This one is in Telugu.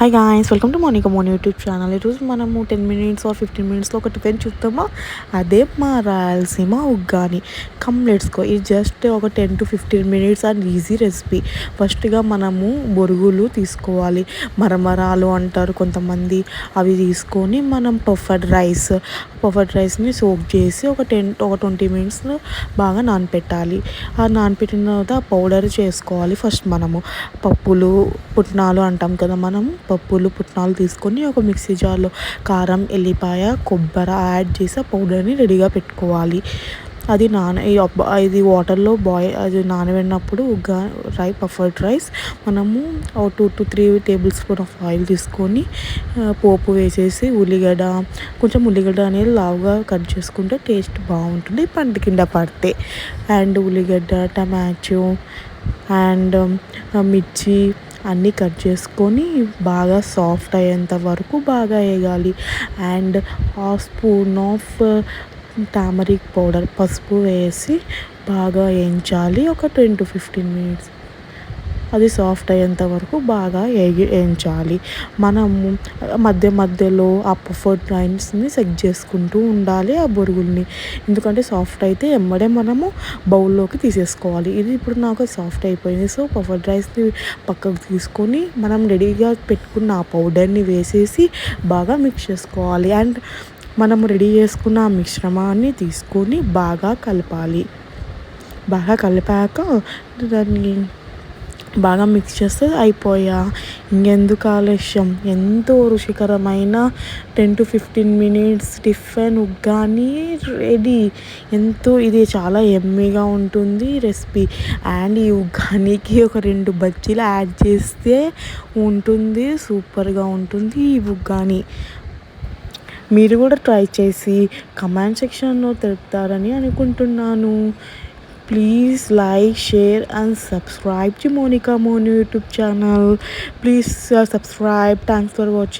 Hi guys welcome to Monika Mon YouTube channel ఈరోజు మనము టెన్ మినిట్స్ ఆర్ ఫిఫ్టీన్ మినిట్స్లో ఒక టిఫిన్ చూస్తామా అదే మా రాయలసీమ ఉగ్గాని. కమ్ ఇది జస్ట్ ఒక ten to fifteen minutes and easy recipe ఫస్ట్గా మనము బొరుగులు తీసుకోవాలి. మరమరాలు అంటారు కొంతమంది. అవి తీసుకొని మనం పఫర్డ్ రైస్ పఫర్డ్ రైస్ని సోక్ చేసి ఒక టెన్ ఒక ట్వంటీ మినిట్స్ బాగా నానపెట్టాలి. ఆ నానపెట్టిన తర్వాత పౌడర్ చేసుకోవాలి ఫస్ట్ మనము. పప్పులు పుట్నాలు అంటాం కదా మనం. పప్పులు పుట్నాలు తీసుకొని ఒక మిక్సీ జార్లో కారం ఎల్లిపాయ కొబ్బరి యాడ్ చేసి పౌడర్ని రెడీగా పెట్టుకోవాలి. అది నాన ఇది వాటర్లో బాయ్ అది నానబెట్టినప్పుడు ఉగ్గా రై పఫర్డ్ రైస్ మనము two to three tablespoon of oil తీసుకొని పోపు వేసేసి ఉల్లిగడ్డ కొంచెం ఉల్లిగడ్డ అనేది లావుగా కట్ చేసుకుంటే టేస్ట్ బాగుంటుంది. పంట కింద పడితే అండ్ ఉల్లిగడ్డ టమాటో అండ్ మిర్చి అన్నీ కట్ చేసుకొని బాగా సాఫ్ట్ అయ్యేంత వరకు బాగా వేగాలి. And half spoon of turmeric powder పసుపు వేసి బాగా వేయించాలి. ఒక టెన్ టు ఫిఫ్టీన్ మినిట్స్. అది సాఫ్ట్ అయ్యేంత వరకు బాగా వేయించాలి మనము మధ్య మధ్యలో ఆ పఫర్డ్ టైమ్స్ని సెట్ చేసుకుంటూ ఉండాలి ఆ బొరుగుల్ని. ఎందుకంటే సాఫ్ట్ అయితే ఎమ్మడే మనము బౌల్లోకి తీసేసుకోవాలి. ఇది ఇప్పుడు నాకు సాఫ్ట్ అయిపోయింది. సో పఫర్డ్ రైస్ని పక్కకు తీసుకొని మనం రెడీగా పెట్టుకున్న ఆ పౌడర్ని వేసేసి బాగా మిక్స్ చేసుకోవాలి. అండ్ మనము రెడీ చేసుకున్న ఆ మిశ్రమాన్ని తీసుకొని బాగా కలపాలి. బాగా కలిపాక దాన్ని బాగా మిక్స్ చేస్తే అయిపోయా. ఇంకెందుకు ఆలస్యం? ఎంతో రుచికరమైన ten to fifteen minutes tiffin uggani ready ఎంతో ఇది చాలా ఎమ్మీగా ఉంటుంది రెసిపీ అండ్ ఈ ఉగ్గానికి ఒక రెండు బజ్జీలు యాడ్ చేస్తే ఉంటుంది సూపర్గా ఉంటుంది ఈ ఉగ్గాని. మీరు కూడా ట్రై చేసి కమెంట్ సెక్షన్లో తెలుపుతారని అనుకుంటున్నాను. Please like share and subscribe to monica moon youtube channel. Please uh, subscribe. Thanks for watching